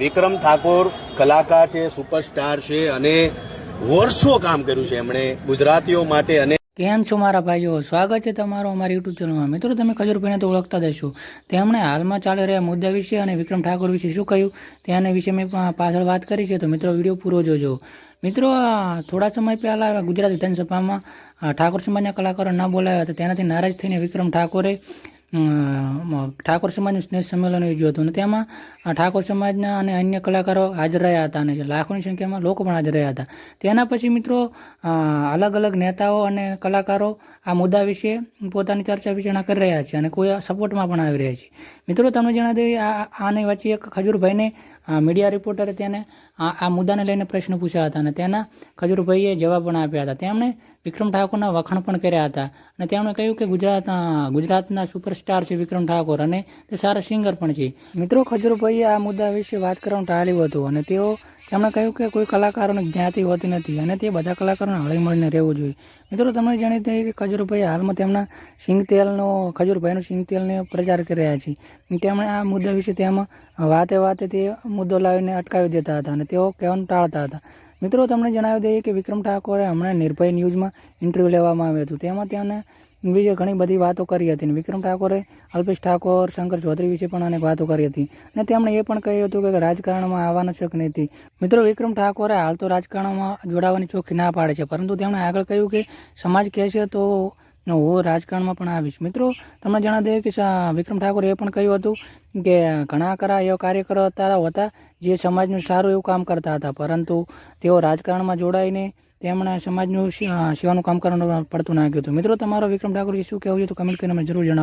વિક્રમ ઠાકોર કલાકાર છે, સુપરસ્ટાર છે અને વર્ષો કામ કર્યું છે એમણે ગુજરાતીઓ માટે અને કેમ છો મારા ભાઈઓ? સ્વાગત છે તમારું અમારી યુટ્યુબ ચેનલમાં મિત્રો, તમે ખજૂરભાઈને તો ઓળખતા દેશો તેમણે હાલમાં ચાલી રહ્યા મુદ્દા વિશે અને વિક્રમ ઠાકોર વિશે શું કહ્યું? તેના વિશે મેં પાછળ વાત કરી છે, તો મિત્રો, વીડિયો પૂરો જોજો. મિત્રો થોડા સમય પહેલાં ગુજરાત વિધાનસભામાં ઠાકોર સમાજના કલાકારો ન બોલાવ્યા હતા, તેનાથી નારાજ થઈને વિક્રમ ઠાકોરે ઠાકોર સમાજનું સ્નેહ સંમેલન યોજ્યું હતું. અને તેમાં ઠાકોર સમાજના અને અન્ય કલાકારો હાજર રહ્યા હતા અને લાખોની સંખ્યામાં લોકો પણ હાજર રહ્યા હતા. તેના પછી મિત્રો અલગ અલગ નેતાઓ અને કલાકારો આ મુદ્દા વિશે પોતાની ચર્ચા વિચારણા કરી રહ્યા છે અને કોઈ સપોર્ટમાં પણ આવી રહ્યા છે. મિત્રો, તમને જણાવી દઈએ, આ આની વચ્ચે એક ખજૂરભાઈને મીડિયા રિપોર્ટરે તેને આ મુદ્દાને લઈને પ્રશ્ન પૂછ્યા હતા અને તેના ખજૂરભાઈએ જવાબ પણ આપ્યા હતા. તેમણે વિક્રમ ઠાકોરના વખાણ પણ કર્યા હતા અને તેમણે કહ્યું કે ગુજરાત ગુજરાતના ગુજરાતના સુપરસ્ટાર છે વિક્રમ ઠાકોર અને તે સારા સિંગર પણ છે. મિત્રો ખજુરભાઈએ આ મુદ્દા વિશે વાત કરવાનું ટાળ્યું હતું અને તેઓ તેમણે કહ્યું કે કોઈ કલાકારોને જ્ઞાતિ હોતી નથી અને તે બધા કલાકારોને હળી મળીને રહેવું જોઈએ. મિત્રો તમને જાણી દઈએ કે ખજૂરભાઈ હાલમાં તેમના સિંગ તેલનો, ખજૂરભાઈનો સિંગ તેલને પ્રચાર કરી રહ્યા છે. તેમણે આ મુદ્દા વિશે તેમાં વાતે વાતે તે મુદ્દો લાવીને અટકાવી દેતા હતા અને તેઓ કહેવાનું ટાળતા હતા. મિત્રો, તમને જણાવી દઈએ કે વિક્રમ ઠાકોરે હમણાં નિર્ભય ન્યૂઝમાં ઇન્ટરવ્યૂ લેવામાં આવ્યું હતું. તેમાં તેમને વિશે ઘણી બધી વાતો કરી હતી વિક્રમ ઠાકોરે અલ્પેશ ઠાકોર, શંકર ચૌધરી વિશે પણ અનેક વાતો કરી હતી. અને તેમણે એ પણ કહ્યું હતું કે રાજકારણમાં આવવાનો શોખ નથી. મિત્રો, વિક્રમ ઠાકોરે હાલ તો રાજકારણમાં જોડાવાની ચોખ્ખી ના પાડે છે. પરંતુ તેમણે આગળ કહ્યું કે સમાજ કહેશે તો હું રાજકારણમાં પણ આવીશ. મિત્રો, તમને જણા દઈએ કે વિક્રમ ઠાકોરે એ પણ કહ્યું હતું કે ઘણા ખરા એવા કાર્યકરો હતા હતા જે સમાજનું સારું એવું કામ કરતા હતા. પરંતુ તેઓ રાજકારણમાં જોડાઈને તેમણે સમાજનું સેવાનું કામ કરવાનું પડતું નાખ્યું હતું. મિત્રો, તમારો વિક્રમ ઠાકોર શું કહેવું છે તો કમેન્ટ કરીને મને જરૂર જણાવો.